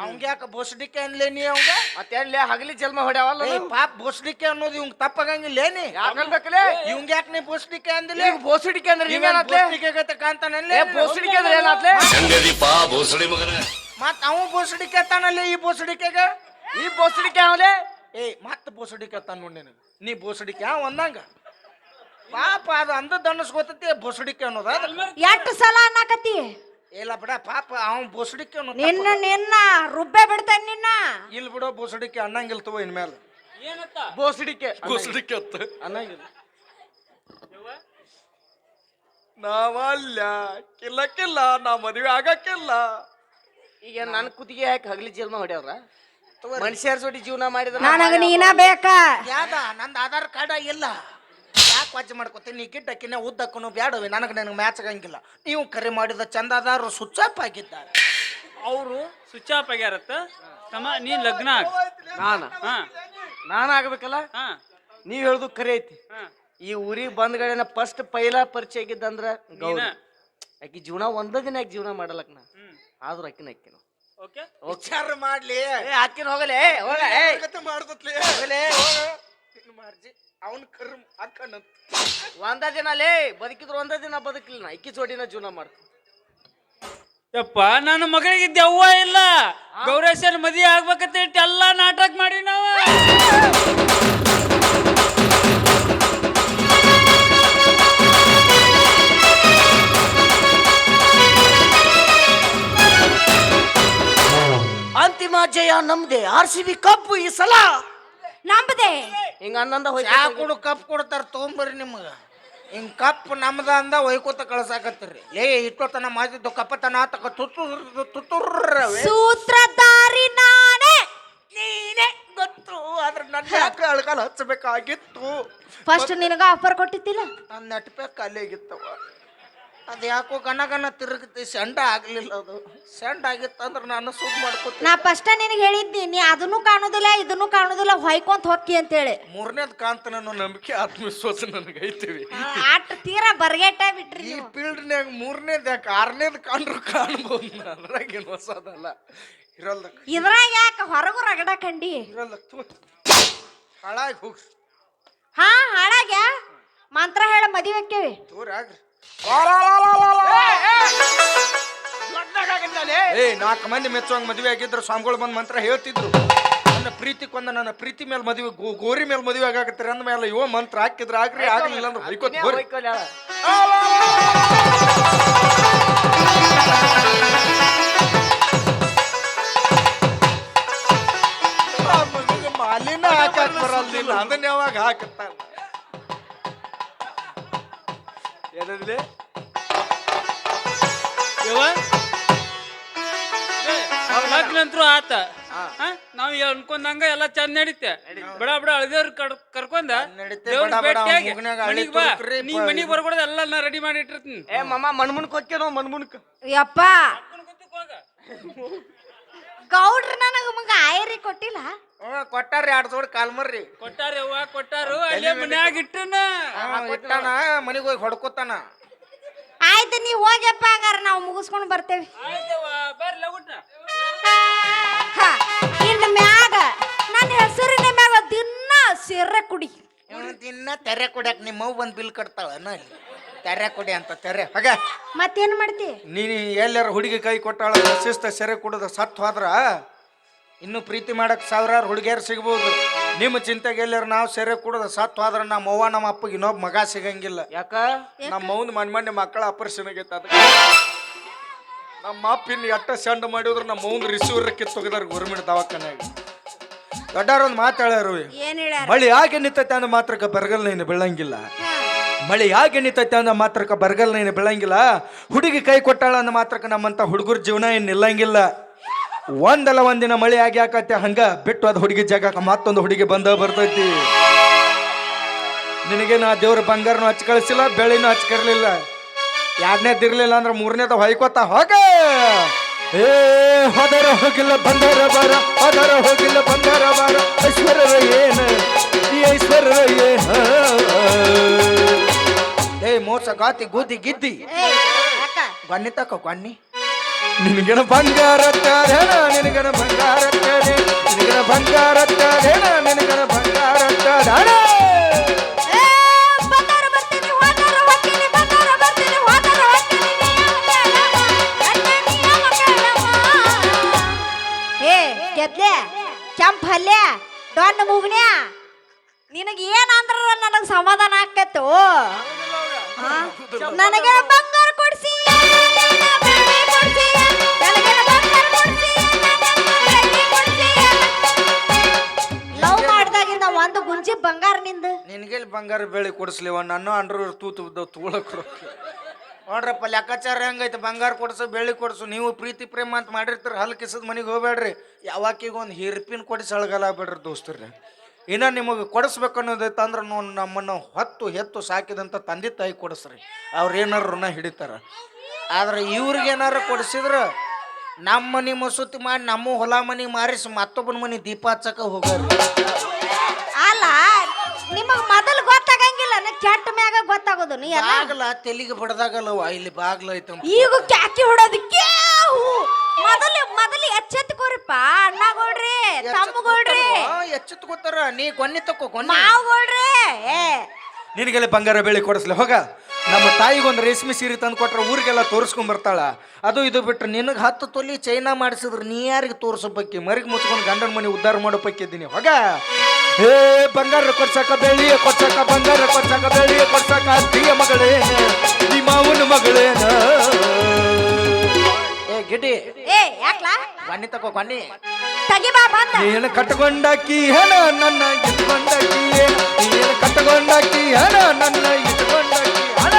ಅವಂಗ ಯಾಕ ಬೋಸಡಿಕೆ ಅನ್ಲೇ ನೀ ಅವಂಗ ಮತ್ತೆ ಎಲ್ಲಿ ಹಗಲಿ ಜನ್ಮ ಹೊಡ್ಯಾವಲ್ಲ ಏ ಪಾಪ ಬೋಸಡಿಕೆ ಅನ್ನೋದು ಇವ್ ತಪ್ಪಾಗಂಗಿಲ್ಲ ನೀ? ಯಾಕನ್ಬೇಕಲೇ ಇವಂಗ ಯಾಕ ನೀ ಬೋಸಡಿಕೆ ಅಂದಿಲ್ಲ ಈಗ ಬೋಸಡಿಕೆ ಅಂದ್ರೆ ಹಿಂಗೇನಾತ್ಲೆ ಬೋಸಡಿಕೆ ಗತೆ ಕಾಣ್ತಾನಲ್ಲೇ? ಏ ಬೋಸಡಿಕೆ ಅಂದ್ರೆ ಏನಾತ್ಲೆ? ಹೆಂಗದಿಪ್ಪ ಬೋಸಡಿ ಮಗನ? ಮತ್ ಅವ ಬೋಸಡಿಕೆ ತಾನಲ್ಲೇ ಈ ಬೋಸಡಿಕೆಗ? ಈ ಬೋಸಡಿಕೆ ಅವಲೆ ಏ ಮತ್ತ ಬೋಸಡಿ ತಾನ ನೋಡಿ ನಿನಗೆ. ನೀ ಬೋಸಡಿಕೆ ಆ ಒಂದಂಗ. ಪಾಪ ಅದು ಅಂದದ್ದು ಗೊತ್ತೈತಿ ಬೋಸಡಿಕೆ ಅನ್ನೋದು. ಎಷ್ಟು ಸಲ ಅನ್ನಕತ್ತಿ? ಇಲ್ಲ ಬಿಡ ಪಾಪ ಅವನ್ ಬೋಸಡಿಕೆ ಅನ್ನೋ ನಿನ್ನ ನಿನ್ನ ರುಬ್ಬೆ ಬಿಡ್ತೇನೆ ನಿನ್ನ? ಇಲ್ಲಿ ಬಿಡೋ ಬೋಸಡಿಕೆ ಅನ್ನಂಗಿಲ್ಲ ತಗೋ ಇನ್ಮೇಲೆ. ಏನತ್ತ ಬೋಸಡಿಕೆ ಬೋಸಡಿಕೆ ಅತ್ತ ಅನ್ನಂಗಿಲ್ಲ ನಾವಲ್ಲ ಕಿಲ್ಲಕ್ಕಿಲ್ಲ ಕಿಲ್ಲ ನಾ ಮದುವೆ ಆಗಕ್ಕಿಲ್ಲ. ಈಗ ನನ್ನ ಕುತ್ತಿಗೆ ಹಾಕಿ ಹಗಲಿ ಜನ್ಮ ಹೊಡ್ಯಾವ್ರ? ಮನುಷ್ಯರ ಜೋಡಿ ಜೀವನ ಮಾಡಿದ ನನಗ ನೀನ ಬೇಕಾ. ಯಾದ ನಂದು ಆಧಾರ್ ಕಾರ್ಡ್ ಇಲ್ಲ. ಯಾಕೆ ವಾಚ್ ಮಾಡ್ಕೊತೀನಿ ನೀ ಗಿಡ್ಡಕ್ಕಿನ ಉದ್ದಕ್ಕೂ ಬ್ಯಾಡವಿ. ನನಗೆ ನನಗೆ ಮ್ಯಾಚ್ ಆಗಂಗಿಲ್ಲ. ನೀವು ಕರೆ ಮಾಡಿದ ಚಂದಾದಾರರು ಸ್ವಿಚ್ ಆಫ್ ಆಗಿದ್ದಾರೆ. ಅವರು ಸ್ವಿಚ್ ಆಫ್ ಆಗ್ಯಾರತ್ತ? ತಮ್ಮ ನೀ ಲಗ್ನ ಆಗ. ನಾನ? ಹಾ. ನಾನು ಆಗ್ಬೇಕಲ್ಲ? ಹಾ. ನೀವ್ ಹೇಳುದು ಖರೆ ಐತಿ. ಹಾ. ಈ ಊರಿಗೆ ಬಂದ್ಗಡೆನ ಫಸ್ಟ್ ಪೈಲ ಪರಿಚಯ ಆಗಿದ್ದಂದ್ರ ಗೌರಿ. ನೀನ. ಆಕಿ ಜೀವನ ಒಂದ ದಿನ ಆಕಿ ಜೀವನ ಮಾಡಲಕ್ ನಾ ಹ್ಮ್. ಆದ್ರೂ ಆಕಿನ ಆಕಿನ ಓಕೆ ವಿಚಾರ ಮಾಡ್ಲಿ. ಏ ಆಕಿನ ಹೋಗಲೇ ಹೋಗ ಏ. ಮಾಡ್ದತ್ಲಿ ಹೋಗಲೇ ನಿನ್ನ ಮಾರ್ಜಿ ಅವನ್ ಕರ್ಮ್ ಅಕ್ಕನಂತ ಒಂದ ದಿನ ಲೇ ಬದುಕಿದ್ರು ಒಂದ ದಿನ ಬದುಕಲಿಲ್ಲ ನಾ ಇಕ್ಕಿ ಜೋಡಿನ ಜೀವನ ಮಾಡ್ತೀನಿ ಯಪ್ಪ ನನ್ನ ಮಗಳಿಗೆ ದೆವ್ವ ಇಲ್ಲ. ಗೌರೇಶನ್ ಮದುವೆ ಆಗ್ಬೇಕಂತ ಇಟ್ಟು ಎಲ್ಲಾ ನಾಟಕ ಮಾಡಿ ನಾವ ಅಂತಿಮ ಜಯ ನಮ್ದೆ ಆರ್ ಸಿ ಬಿ ಕಪ್ಪು ಈ ಸಲ. ನಂಬದೆ. ಹಿಂಗ ಅನ್ನಂದ ಚಾ ಕುಡು ಕಪ್ ಕೊಡ್ತಾರ ತೊಗೊಂಬರ್ರಿ ನಿಮ್ಗ. ಹಿಂಗ್ ಕಪ್ ನಮ್ದ ಅಂದ ಒಯ್ಕೋತ ಕಳ್ಸಾಕತ್ತೀರಿ. ಲೇ ಇಟ್ಟೋತನ ಮಾಡಿದ್ದು ಕಪ್ಪತನ ತಕ ತುತ್ತುರ್ ತುತ್ತುರ್ರ ಸೂತ್ರಧಾರಿ ನಾನೇ. ನೀನೇ ಗೊತ್ತು ಆದ್ರೆ ನನ್ನ ಯಾಕೆ ಅಳ್ಕಾಲ ಹಚ್ಚಬೇಕಾಗಿತ್ತು ಫಸ್ಟ್ ನಿನಗ ಆಫರ್ ಕೊಟ್ಟಿದ್ದಿಲ್ಲ? ನನ್ನ ಅಲ್ಲಿ ಅಲ್ಲಿಗಿತ್ತವ ಅದು ಯಾಕೋ ಗಣ ಗನ ತಿರುಗತಿ ಸೆಂಡ ಆಗ್ಲಿಲ್ಲ ಅದು. ಸೆಂಡ್ ಆಗಿತ್ತಂದ್ರೆ ನಾನು ಸುದ್ ಮಾಡ್ಕೋತೀನಿ. ನಾ ಫಸ್ಟ್ ನಿನಗೆ ಹೇಳಿದ್ದಿ ನೀ ಅದನ್ನು ಕಾಣುದಿಲ್ಲ ಇದನ್ನು ಕಾಣೋದಿಲ್ಲ ಹೊಯ್ಕೊಂತ ಹೊಕ್ಕಿ ಅಂತೇಳಿ. ಮೂರನೇದ್ ಮೂರನೇದ ಅನ್ನೋ ನಂಬಿಕೆ ಆತ್ಮವಿಶ್ವಾಸ ನನಗೆ ಐತಿವಿ. ಆಟ ತೀರಾ ಬರ್ಗೇಟ ಬಿಟ್ರಿ ಈ ನೀವು. ಫೀಲ್ಡ್ನ್ಯಾಗ ಮೂರನೇದ್ ಯಾಕೆ ಆರನೇದ್ ಕಾಣ್ರು ಕಾಣ್ಬೋದು ಅದ್ರಾಗೇನು ಹೊಸದಲ್ಲ. ಇರಲ್ಲ ಇದ್ರಾಗ ಯಾಕ ಹೊರಗು ರಗಡ ಕಂಡಿ? ಇರಲ್ಲ ಹಾಳಾಗಿ ಹೋಗ್ರಿ ಹಾ ಹಾಳಾಗ್ಯಾ? ಮಂತ್ರ ಹೇಳ ಮದುವೆ ಆಕ್ಕೇವಿ ದೂರ ಆಗ್ರಿ. ಏ ನಾಲ್ಕು ಮಂದಿ ಮೆಚ್ಚುವಂಗ ಮದುವೆ ಆಗಿದ್ರು ಸ್ವಾಮಿಗಳು ಬಂದು ಮಂತ್ರ ಹೇಳ್ತಿದ್ರು. ನನ್ನ ಪ್ರೀತಿ ಕೊಂದ ನನ್ನ ಪ್ರೀತಿ ಮೇಲೆ ಮದುವೆ ಗೋರಿ ಮೇಲೆ ಮದುವೆ ಆಗಾಕತ್ತೀರಿ ಅಂದ ಮೇಲೆ ಇವ ಮಂತ್ರ ಹಾಕಿದ್ರ ಆಗ್ರಿ ಆಗಲಿಲ್ಲ ಅಂದ್ರೆ ಬೈಕೋತ್ ಗೋರಿ ಮಾಲಿನ ಹಾಕಕ್ ಅದನ್ನ ಯಾವಾಗ ಹಾಕುತ್ತಾನ? ಏನಂದ್ಲಿ? ಯವ್ವ? ಲಗ್ನ ಅಂತೂ ಆತ. ಹಾ? ನಾವ್ ಅನ್ಕೊಂಡಂಗ ಎಲ್ಲ ಚಂದ ನಡೀತೆ. ಬಡ ಬಡ ಅಳದೇವ್ರ ಕರ್ಕೊಂಡ ನಡೀತೆ, ದೇವ್ರ ಬಡ ಬಡ ಭೇಟಿಯಾಗಿ ಮನಿಗ್ ಬಾ. ನೀ ಮನಿಗ್ ಬರ್ಕೊಡೋದು ಎಲ್ಲ ನಾ ರೆಡಿ ಮಾಡಿ ಇಟ್ಟಿರ್ತೀನಿ. ಏ ಮಮ್ಮ ಮಣ್ಮುನ್ಕ್ ಹೋಗ್ಯನೋ ಮಣ್ಮುನ್ಕ್ ಯಪ್ಪ. ಗೌಡ್ರ ನನಗ ಮಗ ಆಯರಿ ಕೊಟ್ಟಿಲ್ಲ. ಹ್ಞೂ ಕೊಟ್ಟಾರ್ರಿ ಎರಡು ಜೋಡಿ ಕಾಲ್ಮರ್ರಿ ಕೊಟ್ಟಾರ ಯವ್ವ ಕೊಟ್ಟಾರು ಅಲ್ಲೇ ಮನ್ಯಾಗ ಇಟ್ಟನ. ಇಟ್ಟಾನ ಮನೆಗೆ ಹೋಗಿ ಹೊಡ್ಕೊತಾನ. ಆಯ್ತು ನೀ ಹೋಗ್ಯಪ್ಪ ಹಂಗಾರ ನಾವು ಮುಗಿಸ್ಕೊಂಡು ಬರ್ತೇವೆ. ಆಯ್ತವ್ವ ಲಗುಟ್ಟ ಹ, ಇನ್ನು ಮ್ಯಾಗ ನನ್ನ ಹೆಸರಿನ ಮ್ಯಾಗ ದಿನ ಸಿರ್ರೆ ಕುಡಿ. ದಿನ ತೆರೆ ಕುಡಿಯಕ್ ನಿಮ್ಮ ಅವ್ವ ಬಂದು ಬಿಲ್ ಕಟ್ತಾಳ ಅಲ್ಲಿ ತೆರೆ ಕೊಡಿ ಅಂತ ತೆರೆ. ಹಾಗೆ? ಮತ್ತೇನ್ ಮಾಡ್ತಿ? ನೀನು ಎಲ್ಲಾರ ಹುಡುಗಿ ಕೈ ಕೊಟ್ಟಾಳ ಶಿಸ್ತ ಸೆರೆ ಕುಡಿದ ಸತ್ ಹೋದ್ರ ಇನ್ನು ಪ್ರೀತಿ ಮಾಡಕ್ ಸಾವಿರಾರು ಹುಡುಗಿಯರು ಸಿಗ್ಬೋದು. ನಿಮ್ಮ ಚಿಂತೆಗೆ ಎಲ್ಲಾರ ನಾವು ಸೆರೆ ಕುಡಿದ ಸತ್ ಹೋದ್ರ ನಮ್ಮ ಅವ್ವ ನಮ್ಮ ಅಪ್ಪಗೆ ಇನ್ನೊಬ್ಬ ಮಗ ಸಿಗಂಗಿಲ್ಲ. ಯಾಕ? ನಮ್ಮ ಅವ್ನ ಮನ್ ಮನೆ ಮಕ್ಕಳ ಆಪರೇಷನ್ ಆಗೈತೆ ಅದಕ್ಕೆ. ನಮ್ಮ ಅಪ್ಪ ಇನ್ನು ಎಟ್ಟ ಸೆಂಡ್ ಮಾಡಿದ್ರು ನಮ್ಮ ಅವ್ನ ರಿಸೀವರ್ ಕಿತ್ತೊಗದಾರ ಗೌರ್ಮೆಂಟ್ ದವಾಖಾನೆಯಾಗ. ದೊಡ್ಡವ್ರೊಂದು ಮಾತಾಡ್ಯಾರು ಏನ್ ಹೇಳ್ಯಾರ? ಮಳಿ ಯಾಕೆ ನಿಂತೈತೆ ಅಂದ್ರೆ ಮಾತ್ರಕ್ಕೆ ಬರಗಲ್ ನೀನು ಬೀಳಂಗಿಲ್ಲ. ಮಳಿ ಯಾಕೆ ನಿಂತೈತೆ ಅನ್ನೋ ಮಾತ್ರಕ್ಕೆ ಬರಗಾಲ ಏನು ಬೆಳಂಗಿಲ್ಲ. ಹುಡುಗಿ ಕೈ ಕೊಟ್ಟಾಳ ಅನ್ನೋ ಮಾತ್ರಕ್ಕೆ ನಮ್ಮಂತ ಹುಡುಗರ ಜೀವನ ಏನು ನಿಲ್ಲಂಗಿಲ್ಲ. ಒಂದಲ್ಲ ಒಂದಿನ ಮಳೆ ಆಗಿ ಹಾಕತ್ತೆ ಹಂಗ ಬಿಟ್ಟು ಅದು ಹುಡುಗಿ ಜಾಗಕ್ಕೆ ಮತ್ತೊಂದು ಹುಡುಗಿ ಬಂದ ಬರ್ತೈತಿ. ನಿನಗೆ ನಾ ದೇವ್ರ ಬಂಗಾರನು ಹಚ್ಚಿ ಕಳಿಸಿಲ್ಲ ಬೆಳೆನೂ ಹಚ್ಚಿ ಕರ್ಲಿಲ್ಲ. ಇರಲಿಲ್ಲ ಅಂದ್ರೆ ಮೂರನೇದ ಹೊಯ್ಕೋತ ಹೋಗ. ಏ, ಹೊದರ ಹೋಗಿಲ್ಲ ಬಂದರ ಬರ, ಹೊದರ ಹೋಗಿಲ್ಲ ಬಂದರ ಬರ. ಐಶ್ವರ್ಯ ಏನ, ಈ ಐಶ್ವರ್ಯ ಏನ? ಏ ಮೋಸ ಗಾತಿ ಗೋದಿ ಗಿದ್ದಿ. ಬನ್ನಿ ತಕೋ ಬನ್ನಿ. ನಿನಗನ ಬಂಗಾರ ತಾರೇನ ನಿನಗನ ಬಂಗಾರ ತಾರೇ ನಿನಗನ ಬಂಗಾರ ತಾರೇನ ನಿನಗನ ಬಂಗಾರ ತಾರಣ ಕೆಂಪ್ ಹಲ್ಲೆ ಡೊಣ್ಣ ಮೂಗ್ನ್ಯಾ? ನಿನಗೆ ಏನಂದ್ರ ನನಗೆ ನನಗ್ ಸಮಾಧಾನ ಆಕತ್ತು ನನಗೆ ಬಂಗಾರ ಕೊಡ್ಸಿ ನನ್ನ ಕೊಡ್ಸಿ ಬಂಗಾರ ಕೊಡ್ಸಿ ನನ್ನ ಕೊಡ್ಸಿ. ಲವ್ ಮಾಡ್ದಾಗಿಂದ ಒಂದು ಗುಂಜಿ ಬಂಗಾರ ನಿಂದ? ನಿನಗೆಲ್ಲಿ ಬಂಗಾರ ಬೆಳಿ ಕೊಡಿಸ್ಲಿವ? ನನ್ನ ಅಂಡ್ರ ತೂತು ತೋಳಕ್ ತೂಳಕ್ ನೋಡ್ರಪ್ಪ ಲೆಕ್ಕಾಚಾರ ಹೆಂಗೈತೆ? ಬಂಗಾರ ಕೊಡ್ಸು ಬೆಳ್ಳಿ ಕೊಡ್ಸು. ನೀವು ಪ್ರೀತಿ ಪ್ರೇಮ ಅಂತ ಮಾಡಿರ್ತೀರ ಹಲ್ ಕಿಸದ ಮನೆಗೆ ಹೋಗ್ಬೇಡ್ರಿ. ಯಾವಾಕೀಗ ಒಂದು ಹಿರ್ಪಿನ ಕೊಡಿಸಿ ಅಳಗಲ್ಲ ಬಿಡ್ರಿ ದೋಸ್ತರ್ರಿ. ಇನ್ನು ನಿಮಗೆ ಕೊಡಿಸ್ಬೇಕು ಅನ್ನೋದೈತಂದ್ರೆ ನಾವು ನಮ್ಮನ್ನು ಹೊತ್ತು ಹೆತ್ತು ಸಾಕಿದಂಥ ತಂದೆ ತಾಯಿ ಕೊಡಿಸ್ರಿ. ಅವ್ರು ಏನಾರು ಋಣ ಹಿಡಿತಾರ. ಆದ್ರೆ ಇವ್ರಿಗೇನಾರು ಕೊಡಿಸಿದ್ರೆ ನಮ್ಮ ಮನೆ ಮಸೂತಿ ಮಾಡಿ ನಮ್ಮ ಹೊಲ ಮನೆ ಮಾರಿಸಿ ಮತ್ತೊಬ್ಬನ ಮನೆ ದೀಪ ಹಚ್ಚಕ ಹೋಗೋರು ಅಲ್ಲ ನಿಮಗೆ ಮೊದಲು ಗೊತ್ತಾಗಂಗಿಲ್ಲ ಕೆಟ್ಟ ಮ್ಯಾಗ ಗೊತ್ತಾಗೋದು. ನೀ ಬಾಗ್ಲ ತೆಲಿಗೆ ಬಡ್ದಾಗಲ್ಲವ ಇಲ್ಲಿ ಬಾಗ್ಲ ಐತೆ ಈಗ ಕ್ಯಾಕಿ ಹೊಡೋದಕ್ಕೆ ಮೊದಲು ಮೊದಲು ಎಚ್ಚೆತ್ಕೋರಿಪ್ಪ ಅಣ್ಣಗೌಡ್ರಿ ತಮ್ಮಗೌಡ್ರಿ ಎಚ್ಚೆತ್ಕೋತಾರ? ನೀ ಕೊನ್ನಿ ತಕ್ಕೋ ಕೊನ್ನಿ ಮಾವುಗೌಡ್ರಿ ಏ. ನಿನಗೆಲ್ಲ ಬಂಗಾರ ಬೆಳಿ ಕೊಡಿಸ್ಲಿ ಹೋಗ. ನಮ್ಮ ತಾಯಿಗೊಂದು ರೇಷ್ಮೆ ಸೀರೆ ತಂದು ಕೊಟ್ರೆ ಊರಿಗೆಲ್ಲ ತೋರಿಸ್ಕೊಂಡ್ ಬರ್ತಾಳ. ಅದು ಇದು ಬಿಟ್ರೆ ನಿನಗೆ ಹತ್ತು ತೊಲಿ ಚೈನಾ ಮಾಡಿಸಿದ್ರೆ ನೀ ಯಾರಿಗೆ ತೋರ್ಸೋಪಕ್ಕಿ? ಮರಿಗೆ ಮುಚ್ಕೊಂಡು ಗಂಡನ ಮನೆ ಉದ್ಧಾರ ಮಾಡೋ ಪಕ್ಕಿದ್ದೀನಿ ಹೋಗ. ಏ ಬಂಗಾರ ಕೊಡ್ಸಕ ಬೆಳ್ಳಿಯ ಕೊಡ್ಸಕ ಬಂಗಾರ ಕೊಡ್ಸಕ ಬೆಳ್ಳಿಯ ಕೊಡ್ಸಕ ಅತ್ತಿಯ ಮಗಳೇ ನಿಮ್ಮ ಮಾವನ ಮಗಳೇನ? ಏ ಗಿಡ್ಡಿ. ಏ ಯಾಕ್ಲಾ? ಬನ್ನಿ ತಕೋ ಬನ್ನಿ. ತಗಿಬಾ ಬಂದ. ನೀನು ಕಟ್ಟಕೊಂಡಾಕಿ ಹಣ ನನ್ನ ಇಟ್ಕೊಂಡಾಕಿ ನೀನು ಕಟ್ಟಕೊಂಡಾಕಿ ಹಣ ನನ್ನ ಇಟ್ಕೊಂಡಾಕಿ ಹಣ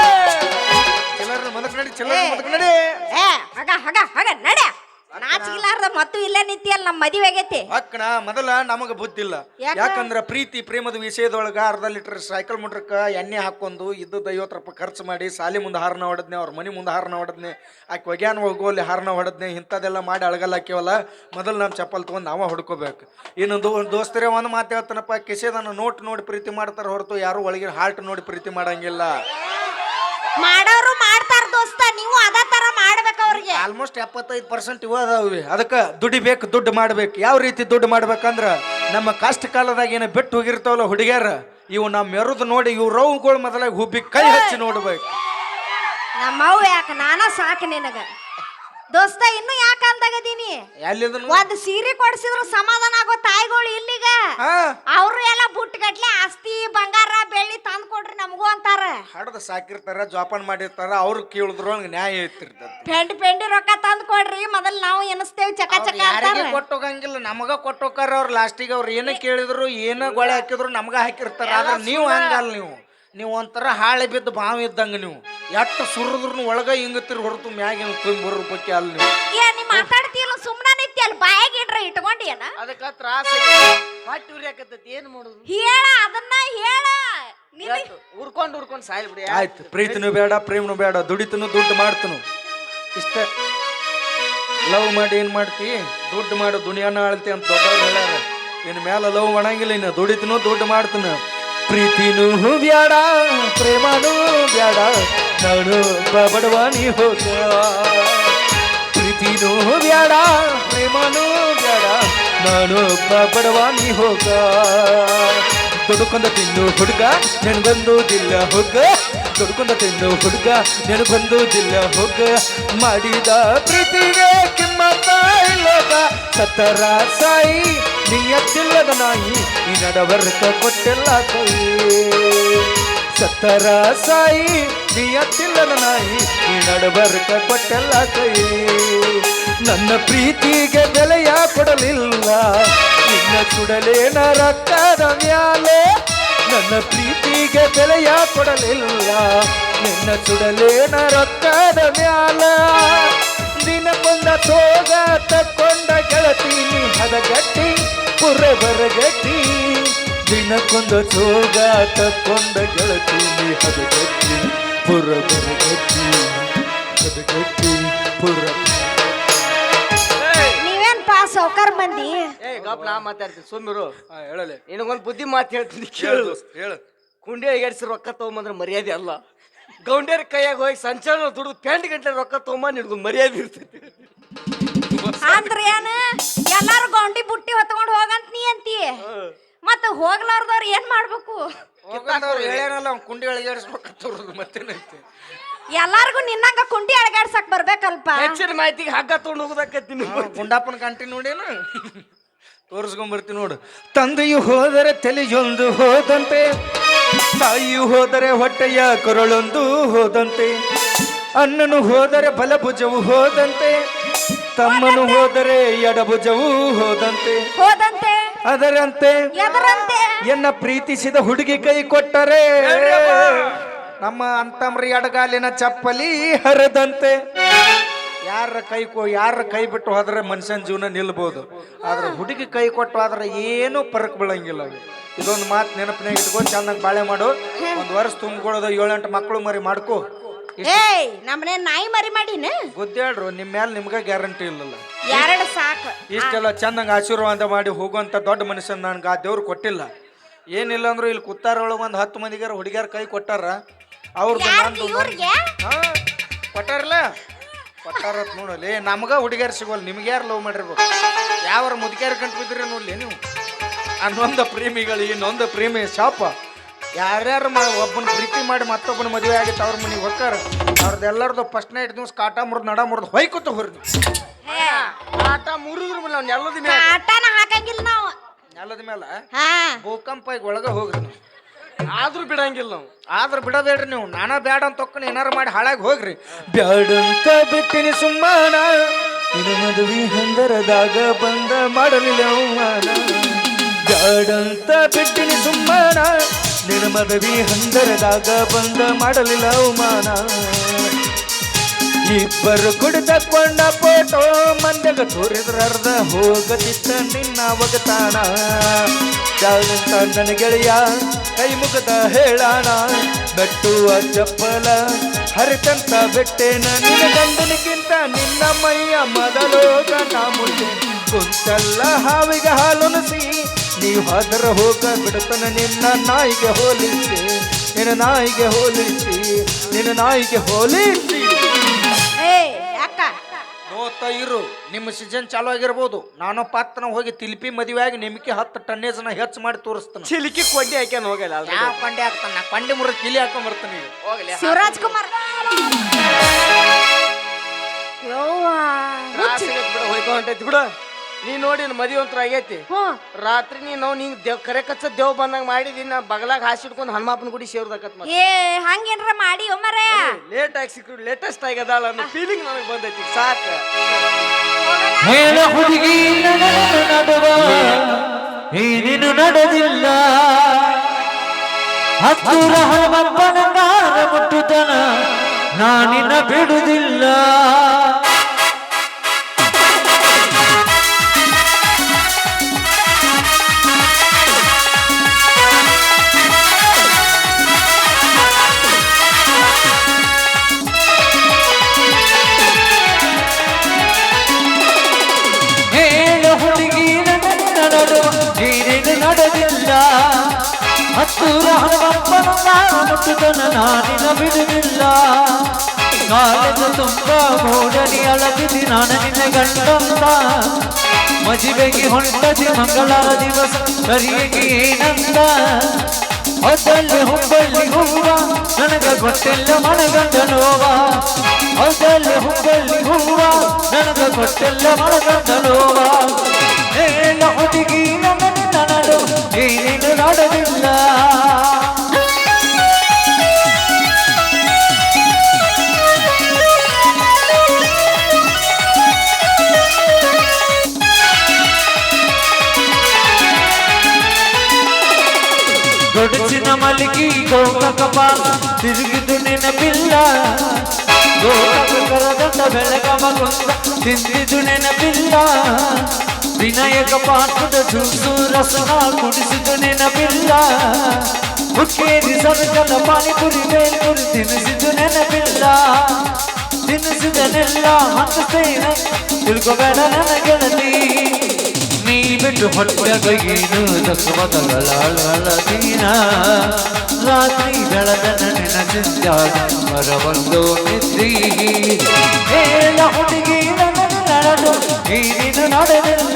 ಚಿಲ್ಲರ ಮದಕ್ ನಡಿ ಚಿಲ್ಲರ ಮದಕ್ ನಡಿ. ಏ ಹಗ ಹಗ ಹಗ ನಡೆ. ನಾಚಿಗಿಲಾರ್ದ ಮತ್ತು ಇಲ್ಲೇ ನಿಂತಿಯಲ್ಲ ನಮ್ಮ ಮದುವೆ ಆಗೈತಿ. ಅಕ್ಕಣ ಮೊದಲ ನಮಗ ಬುದ್ಧಿಲ್ಲ. ಯಾಕ? ಯಾಕಂದ್ರ ಪ್ರೀತಿ ಪ್ರೇಮದ ವಿಷಯದೊಳಗ ಅರ್ಧ ಲೀಟರ್ ಸೈಕಲ್ ಮುಟ್ರಕ್ಕ ಎಣ್ಣೆ ಹಾಕೊಂಡು ಇದ್ದದ ಐವತ್ತು ರೂಪಾಯಿ ಖರ್ಚು ಮಾಡಿ ಸಾಲಿ ಮುಂದೆ ಹಾರನ ಹೊಡೆದ್ನೆ ಅವ್ರ ಮನೆ ಮುಂದೆ ಹಾರನ ಹೊಡೆದ್ನೆ ಆಕೆ ಒಗ್ಯಾನ ಹೋಗೋಲ್ಲಿ ಹಾರನ ಹೊಡೆದ್ನೆ ಇಂಥದ್ದೆಲ್ಲ ಮಾಡಿ ಅಳಗಲ್ಲ ಹಾಕ್ಯವಲ್ಲ ಮೊದಲು ನಮ್ಮ ಚಪ್ಪಲ್ ತೊಗೊಂಡು ನಾವ ಹೊಡ್ಕೋಬೇಕು. ಇನ್ನು ದೋ ದೋಸ್ತರೇ ಒಂದು ಮಾತು ಹೇಳ್ತಾನಪ್ಪ ಕಿಸೆದನ್ನ ನೋಟ್ ನೋಡಿ ಪ್ರೀತಿ ಮಾಡ್ತಾರ ಹೊರತು ಯಾರು ಒಳಗಿನ ಹಾರ್ಟ್ ನೋಡಿ ಪ್ರೀತಿ ಮಾಡಂಗಿಲ್ಲ. ಮಾಡೋರು ಮಾಡ್ತಾರ ದೋಸ್ತ ನೀವು ಅದ ತರ ಮಾಡ್ಬೇಕು ಅವ್ರಿಗೆ. ಆಲ್ಮೋಸ್ಟ್ ಎಪ್ಪತ್ತೈದು ಪರ್ಸೆಂಟ್ ಇವು ಅದಾವೆ ಅದಕ್ಕೆ ದುಡಿಬೇಕು ದುಡ್ಡು ಮಾಡ್ಬೇಕು. ಯಾವ ರೀತಿ ದುಡ್ಡು ಮಾಡ್ಬೇಕಂದ್ರ ನಮ್ಮ ಕಷ್ಟ ಕಾಲದಾಗ ಏನು ಬಿಟ್ಟು ಹೋಗಿರ್ತಾವಲ್ಲ ಹುಡುಗಿಯರ ಇವು ನಮ್ಮ ಮೆರುದು ನೋಡಿ ಇವು ರೌಗಳು ಮೊದಲಾಗಿ ಹುಬ್ಬಿ ಕೈ ಹಚ್ಚಿ ನೋಡ್ಬೇಕು. ನಮ್ಮವ್ ಯಾಕ ನಾನ ಸಾಕು ನಿನಗ. ದೋಸ್ತ ಇನ್ನು ಯಾಕೆ ಅಂದಾಗದೀನಿ ಎಲ್ಲಿದ್ರು ಒಂದ್ ಸೀರೆ ಕೊಡ್ಸಿದ್ರು ಸಮಾಧಾನ ಆಗೋ ತಾಯಿಗಳು ಇಲ್ಲಿಗ. ಅವ್ರು ಎಲ್ಲ ಬುಟ್ಟಗಟ್ಲೆ ಆಸ್ತಿ ಬಂಗಾರ ಬೆಳ್ಳಿ ತಂದ್ ಕೊಡ್ರಿ ನಮಗೂ ಅಂತಾರ. ಹಡದ ಸಾಕಿರ್ತಾರ ಜೋಪಾನ ಮಾಡಿರ್ತಾರ ಅವ್ರು ಕೇಳಿದ್ರು ನ್ಯಾಯ ಐತಿರ್ತದ ಪೆಂಡ್ ಪೆಂಡಿ ರೊಕ್ಕ ತಂದ್ ಕೊಡ್ರಿ ಮೊದಲ್ ನಾವು ಎನಿಸ್ತೇವೆ ಚಕ ಚಕ ಯಾರಿಗೆ ಅಂತಾರ ಕೊಟ್ಟೋಗಂಗಿಲ್ಲ ನಮಗ ಕೊಟ್ಟೋಕಾರ ಅವ್ರು. ಲಾಸ್ಟಿಗೆ ಅವ್ರು ಏನ ಕೇಳಿದ್ರು ಏನ ಗೊಳೆ ಹಾಕಿದ್ರು ನಮಗ ಹಾಕಿರ್ತಾರ ಆದ್ರೆ ನೀವು ಹಂಗಲ್ಲ ನೀವು. ನೀವು ಒಂಥರ ಹಾಳೆ ಬಿದ್ದು ಬಾವಿ ಇದ್ದಂಗೆ ನೀವು. ಎಷ್ಟು ಸುರಿದ್ರು ಒಳಗ ಹಿಂಗತ್ತಿರ್ ಹೊರತು ಮ್ಯಾಗಿನ ತುಂಗ ಬರೋ ಬಗ್ಗೆ ಅಲ್ಲ ನೀವು. ಏ ನೀ ಮಾತಾಡ್ತಿಲ್ಲ ಸುಮ್ಮನೆ ನಿತ್ತಿ ಅಲ್ಲಿ ಬಾಯಾಗ ಇಡ್ರ ಇಟ್ಕೊಂಡಿ ಏನ ಅದಕ್ಕೆ ತ್ರಾಸ ಹೊಟ್ಟಿ ಉರಿಯಾಕತ್ತೈತಿ ಏನು ಮಾಡುದು? ಹೇಳ ಅದನ್ನ ಹೇಳ. ನಿನ್ನ ಉರ್ಕೊಂಡು ಉರ್ಕೊಂಡ್ ಉರ್ಕೊಂಡ್ ಬಿಡಿ ಆಯ್ತು ಪ್ರೀತಿನೂ ಬೇಡ ಪ್ರೇಮನು ಬೇಡ ದುಡಿತನು ದುಡ್ಡು ಮಾಡ್ತನು. ಇಷ್ಟ. ಲವ್ ಮಾಡಿ ಏನ್ ಮಾಡ್ತಿ? ದುಡ್ಡು ಮಾಡು ದುನಿಯಾನ ಆಳ್ತಿ ಅಂತ ದೊಡ್ಡವ್ರು ಹೇಳ್ಯಾರ. ಇನ್ ಮೇಲೆ ಲವ್ ಮಾಡಂಗಿಲ್ಲ ಇನ್ನು ದುಡಿತನು ದುಡ್ಡು ಮಾಡ್ತನ. ಪ್ರೀತಿನೂ ಬ್ಯಾಡ, ಪ್ರೇಮನೂ ಬ್ಯಾಡ ನಾನು ಬಡವಾನಿ ಹೋಗ ಪ್ರೀತಿನೂ ಬ್ಯಾಡ, ಪ್ರೇಮನೂ ಬ್ಯಾಡ ನಾನು ಬಡವಾನಿ ಹೋಗ ದುಡುಕೊಂಡ ತಿನ್ನು ಹುಡುಗ ನೆನಗೊಂದುದಿಲ್ಲ ಹೋಗ ದುಡುಕೊಂಡ ತಿನ್ನು ಹುಡುಗ ನೆನಗೊಂದುದಿಲ್ಲ ಹೋಗ ಮಾಡಿದ ಪ್ರೀತಿಗೆ ಕಿಮ್ಮತ್ತ ಇಲ್ಲದ ಸತ್ತರ ಸಾಯಿ ನಿಯತ್ತಿಲ್ಲದ ನಾಯಿ, ಈ ನಡವರ್ಕ ಕೊಟ್ಟೆಲ್ಲ ಕೈ. ಸತ್ತರ ಸಾಯಿ, ನಿಯತ್ತಿಲ್ಲದ ನಾಯಿ, ಈ ನಡವರ್ಕ ಕೊಟ್ಟೆಲ್ಲ ಕೈ. ನನ್ನ ಪ್ರೀತಿಗೆ ಬೆಲೆಯ ಕೊಡಲಿಲ್ಲ, ನಿನ್ನ ಸುಡಲೇನ ರಕ್ತದ ಮ್ಯಾಲೆ. ನನ್ನ ಪ್ರೀತಿಗೆ ಬೆಲೆಯ ಕೊಡಲಿಲ್ಲ, ನಿನ್ನ ಸುಡಲೇನ ರಕ್ತದ ಮ್ಯಾಲ. ದಿನಕ್ಕೊಂದ ತೋಗ ತಕ್ಕೊಂಡ ಗೆಳತೀನಿ ಹದಗಟ್ಟಿ ಪುರ ಬರಗಟ್ಟಿ ದಿನಕ್ಕೊಂದು ತೋಗ ತಕ್ಕೊಂಡ ಗೆಳತೀನಿ ಹದಗಟ್ಟಿ ಪುರ ಬರಗಟ್ಟಿ ಹದಗಟ್ಟಿ ಪುರ ನೀವೇನ್ ಪಾ ಸೌಕರ್ ಮಂದಿ ಏ ಗಪ್ ನಾ ಮಾತಾಡ್ತೀನಿ ಸುಮ್ಮಿರು ಹೇಳಲೆ. ನಿನಗೊಂದು ಬುದ್ಧಿ ಮಾತು ಹೇಳ್ತೀನಿ ಕೇಳು. ಹೇಳು ಕುಂಡಿ ಎಗರ್ಸಿ ರೊಕ್ಕ ತಗೊಂಬಂದ್ರೆ ಮರ್ಯಾದೆ ಅಲ್ಲ. ಗೌಂಡ್ಯರ ಕೈಯಾಗ ಹೋಗಿ ಸಂಚಾರ ದುಡ್ದು ಪ್ಯಾಂಟ್ ಗಂಟೆ ರೊಕ್ಕ ತಗೊಂಬಂದ್ ನಿಡ್ದು ಮರ್ಯಾದೆ ಇರ್ತೈತಿ. ಅಂದ್ರ ಏನ? ಎಲ್ಲಾರು ಗೌಂಡಿ ಬುಟ್ಟಿ ಹೊತ್ಕೊಂಡು ಹೋಗಂತ ನೀ ಅಂತಿ? ಮತ್ತೆ ಹೋಗ್ಲಾರ್ದವ್ರ ಏನ್ ಮಾಡ್ಬೇಕು? ಹೇಳ್ಯಾರಲ್ಲ ಅವ್ನು ಕುಂಡಿ ಅಳಿಗಾಡಿಸ್ಬೇಕಂತವ್ರದ್ದು ಮತ್ತೇನೈತಿ? ಎಲ್ಲಾರ್ಗು ನಿನ್ನಂಗ ಕುಂಡಿ ಅಳಗಾಡ್ಸಕ್ ಬರ್ಬೇಕಲ್ಪ. ಹೆಚ್ಚಿನ ಮಾಹಿತಿಗೆ ಹಗ್ಗ ತಗೊಂಡು ಹೋಗೋದಕ್ಕತ್ತೀನಿ ಗುಂಡಪ್ಪನ ಕಂಟಿ ನೋಡೇನು? ತೋರಿಸ್ಕೊಂಬರ್ತೀನಿ ನೋಡು. ತಂದೆಯು ಹೋದರೆ ತಲೆಯೊಂದು ಹೋದಂತೆ. ತಾಯಿಯು ಹೋದರೆ ಹೊಟ್ಟೆಯ ಕೊರಳೊಂದು ಹೋದಂತೆ ಅಣ್ಣನು ಹೋದರೆ ಬಲಭುಜವು ಹೋದಂತೆ ತಮ್ಮನು ಹೋದರೆ ಎಡಭುಜವು ಹೋದಂತೆ. ಹೋದಂತೆ. ಅದರಂತೆ ಎನ್ನ ಪ್ರೀತಿಸಿದ ಹುಡುಗಿ ಕೈ ಕೊಟ್ಟರೆ ನಮ್ಮ ಅಂತಮ್ರಿ ಎಡಗಾಲಿನ ಚಪ್ಪಲಿ ಹರದಂತೆ. ಯಾರ ಕೈ ಕೊ ಯಾರ ಕೈ ಬಿಟ್ಟು ಹೋದ್ರೆ ಮನುಷ್ಯನ ಜೀವನ ನಿಲ್ಬೋದು. ಆದ್ರೆ ಹುಡುಗಿ ಕೈ ಕೊಟ್ಟು ಆದ್ರೆ ಏನೂ ಪರಕ್ ಬೀಳಂಗಿಲ್ಲ. ಇದೊಂದು ಮಾತು ನೆನಪಿನಾಗ ಇಟ್ಕೋ ಚಂದಂಗೆ ಬಾಳೆ ಮಾಡು. ಒಂದು ವರ್ಷ ತುಂಬಿಕೊಳ್ಳೋದು ಏಳೆಂಟು ಮಕ್ಕಳು ಮರಿ ಮಾಡ್ಕೋ. ಏಯ್ ನಮ್ಮನೆ ನಾಯಿ ಮರಿ ಮಾಡಿನ? ಗೊತ್ತೇಳ್ರು ನಿಮ್ಮ ಮೇಲೆ ನಿಮ್ಗೆ ಗ್ಯಾರಂಟಿ ಇಲ್ಲ ಎರಡು ಸಾಕು. ಇಷ್ಟೆಲ್ಲ ಚಂದಂಗೆ ಆಶೀರ್ವಾದ ಮಾಡಿ ಹೋಗುವಂತ ದೊಡ್ಡ ಮನುಷ್ಯನ ನನ್ಗೆ ಆ ದೇವ್ರು ಕೊಟ್ಟಿಲ್ಲ. ಏನಿಲ್ಲ ಅಂದ್ರು ಇಲ್ಲಿ ಕುತ್ತಾರೊಳಗೆ ಒಂದು ಹತ್ತು ಮಂದಿಗಾರ ಹುಡುಗಿಯರ ಕೈ ಕೊಟ್ಟಾರ. ಅವ್ರದ್ದು ನಂದು ಇವ್ರಿಗೆ? ಹಾ ಕೊಟ್ಟಾರಲ್ಲ ಕೊಟ್ಟಾರ ನೋಡಲಿ ನಮ್ಗ ಹುಡುಗಿಯರ್ ಸಿಗೋಲ್ಲ ನಿಮ್ಗೆ ಯಾರು ಲವ್ ಮಾಡಿರ್ಬೇಕು? ಯಾವ ಮುದುಕಿಯರ್ ಕಂಡು ಬಿದ್ರಿ ನೋಡ್ಲಿ ನೀವು? ಅನ್ನೊಂದು ಪ್ರೇಮಿಗಳು ಇನ್ನೊಂದು ಪ್ರೇಮಿ ಶಾಪ. ಯಾರ್ಯಾರು ಮಾ ಒಬ್ಬನ ಪ್ರೀತಿ ಮಾಡಿ ಮತ್ತೊಬ್ಬನ ಮದುವೆ ಆಗಿತ್ತು ಅವ್ರ ಮನೆಗೆ ಹೋಗ್ತಾರ ಅವ್ರದ್ದು ಎಲ್ಲರದು ಫಸ್ಟ್ ನೈಟ್ ದಿವ್ಸ ಕಾಟ ಮುರಿದು ನಡ ಮುರಿದು ಹೊಯ್ಕೊತ ಹೊರದು ಕಾಟ ಆಟ ಮುರಿದ್ರ ಮೇಲೆ ಅವ್ನು ನೆಲದ ಮೇಲೆ. ಆಟನ ಹಾಕಂಗಿಲ್ಲ ನಾವು. ನೆಲದ ಮೇಲೆ? ಹಾ. ಭೂಕಂಪ ಈಗ ಒಳಗೆ ಹೋಗ್ರಿ ಆದ್ರೂ ಬಿಡಂಗಿಲ್ಲ ನಾವು. ಆದ್ರೂ ಬಿಡೋದೇಳ್ರಿ ನೀವು. ನಾನ ಬ್ಯಾಡ ಅಂತ ತೊಕ್ಕೊಂಡು ಏನಾರು ಮಾಡಿ ಹಾಳಾಗಿ ಹೋಗ್ರಿ. ಬ್ಯಾಡಂತ ಬಿಟ್ಟಿನಿ ಸುಮ್ಮನ. ಇದು ಮದುವೆ ಹಂದರದಾಗ ಬಂದ ಮಾಡಲಿಲ್ಲ ಅವಮಾನ. ಬ್ಯಾಡಂತ ಬಿಟ್ಟಿನಿ ಸುಮ್ಮನ. ನಿನ್ನ ಮದುವೆ ಹಂದರದಾಗ ಬಂದ ಮಾಡಲಿಲ್ಲ ಅವಮಾನ ಇಬ್ಬರು ಕುಡಿತಕೊಂಡ ಫೋಟೋ ಮಂದ್ಯಾಗ ತೋರಿದ್ರ ಅರ್ಧ ಹೋಗದಿತ್ತ ನಿನ್ನ ಒಗತಾನ ಜಾಗಂತ ನನ್ನ ಗೆಳೆಯ ಕೈ ಮುಗದ ಹೇಳಾಣ ಬೆಟ್ಟುವ ಚಪ್ಪಲ ಹರಿತಂತ ಬೆಟ್ಟೇನ ನಿನ್ನ ಗಂಡನಿಗಿಂತ ನಿನ್ನ ಮೈಯ ಮೊದಲೋಗ ನಾ ಮುಂದೆ ಕುಂತಲ್ಲ ಹಾವಿಗೆ ಹಾಲುಣಿಸಿ ನೀವು ಹಾದರ ಹೋಗ ಬಿಡುತ್ತನ ನಿನ್ನ ನಾಯಿಗೆ ಹೋಲಿಸಿ ನಿನ್ನ ನಾಯಿಗೆ ಹೋಲಿಸಿ ನಿನ್ನ ನಾಯಿಗೆ ಹೋಲಿಸಿ. ಇರು ನಿಮ್ಮ ಸೀಸನ್ ಚಾಲು ಆಗಿರ್ಬೋದು. ನಾನು ಪಾತ್ರನ ಹೋಗಿ ತಿಲಿಪಿ ಮದುವೆ ಆಗಿ ನಿಮ್ಗೆ ಹತ್ತು ಟನ್ನೇಜನ ಹೆಚ್ಚು ಮಾಡಿ ತೋರಿಸ್ತಾನೆ. ಚಿಲಿಕಿ ಕೊಂಡಿ ಹಾಕ್ಯಾನ ಹೋಗಲ್ಲ ಅಲ್ಲ ಯಾವ ಕೊಂಡೆ ಹಾಕ್ತಾನ? ನಾ ಕೊಂಡೆ ಮುರಿದು ಕಿಲಿ ಹಾಕೊಂಡ್ ಬರ್ತಾನೆ ಹೋಗ್ಲಿ ಶಿವರಾಜ್ ಕುಮಾರ್. ಬಿಡ ಹೋಯ್ಕೊ ಹೊಂಟೈತಿ ಬಿಡ. ನೀ ನೋಡಿ ಮದಿವಂತರ ಒಂಥರ ಆಗೈತಿ? ಹ್ಮ್ ರಾತ್ರಿ ನೀನು ನೀನ್ ದೇವ್ ಕರೆ ಕಚ್ಚ ದೇವ್ ಬಂದಂಗ ಮಾಡಿದಿ ನಾ ಬಗಲಾಗ ಹಾಸಿಡ್ಕೊಂಡು ಹನುಮಪ್ಪನ ಗುಡಿ ಸೇರ್ದಕತ್ ಮತ್ತೆ. ಏ ಹಂಗೇನ್ರ ಮಾಡಿ ಒಮ್ಮರ ಲೇಟ್ ಆಗಿ ಸಿಕ್ಕು ಲೇಟೆಸ್ಟ್ ಆಗ್ಯದಾಳ ಅನ್ನೋ ಫೀಲಿಂಗ್ ನನಗೆ ಬಂದೈತಿ ಸಾಕು. ಹೇಳ ಹುಡುಗಿ ನನ್ನ ನಡುವ ಏನೇನು ನಡೆದಿಲ್ಲ. ಹತ್ತೂರ ಹನುಮಪ್ಪನ ಗಾರ ಮುಟ್ಟುತನ ನಾನಿನ್ನ ಬಿಡುವುದಿಲ್ಲ ಹತ್ತೂರ ಹನುಮಪ್ಪನ ನಾನಿನ ಬಿಡುವಿಲ್ಲ. ಕಾಲದ ತುಂಬ ಮೂಡನಿ ಅಳಗಿದಿ ನಾನು ನಿನ್ನ ಗಂಡಂತ. ಮದುವೆಗೆ ಹೊಂಟದಿ ಮಂಗಳಾರ ದಿವಸ ಸರಿಯಾಗಿ ಏನಂದ. ಅದಲ್ಲಿ ಹುಬ್ಬಳ್ಳಿ ಹೂವ, ನನಗ ಗೊತ್ತಿಲ್ಲ ಮನಗಂಡ ನೋವ. ಅದಲ್ಲಿ ಹುಬ್ಬಳ್ಳಿ ಹೂವ, ನನಗ ಗೊತ್ತಿಲ್ಲ ಮನಗಂಡ ನೋವ. ಹೇಳ ಹುಡುಗಿ ನನ್ನ ನಡು ಏನೇನು ನಾಡಲಿಲ್ಲ గొడిచిన మలికి గోకక పాల తిరిగిదు నెనపిల్ల గోకక కరదండ వెలగమ కొంద తిందిదు ವಿನಾಯಕ ಪಾತ್ರದ ಜೂಸು ರಸನ ಕುಡಿಸಿದ ನೆನಪಿಲ್ಲ ಮುಕ್ಕೇರಿ ಸರಕಲ ಪಾನಿಪುರಿ ಬೇಲ್ಪುರಿ ತಿನ್ನಿಸಿದ ನೆನಪಿಲ್ಲ ತಿನ್ನಿಸಿದನೆಲ್ಲ ಹಂತಸ್ತೇನೆ ತಿಳ್ಕೊಬೇಡ ನನ್ನ ಗೆಳತಿ. ನೀ ಬಿಟ್ಟು ಹೊಟ್ಟೆಗ ಏನು ರಾತ್ರಿ ಬೆಳದ ನನ್ನ ಚಿಂತಾದ ಮರವೊಂದು ನಿದ್ರಿ. ಹೇಳ ಹುಡುಗಿ ನನ್ನ ನಡೆದು ನೀನು ನಡೆದಿಲ್ಲ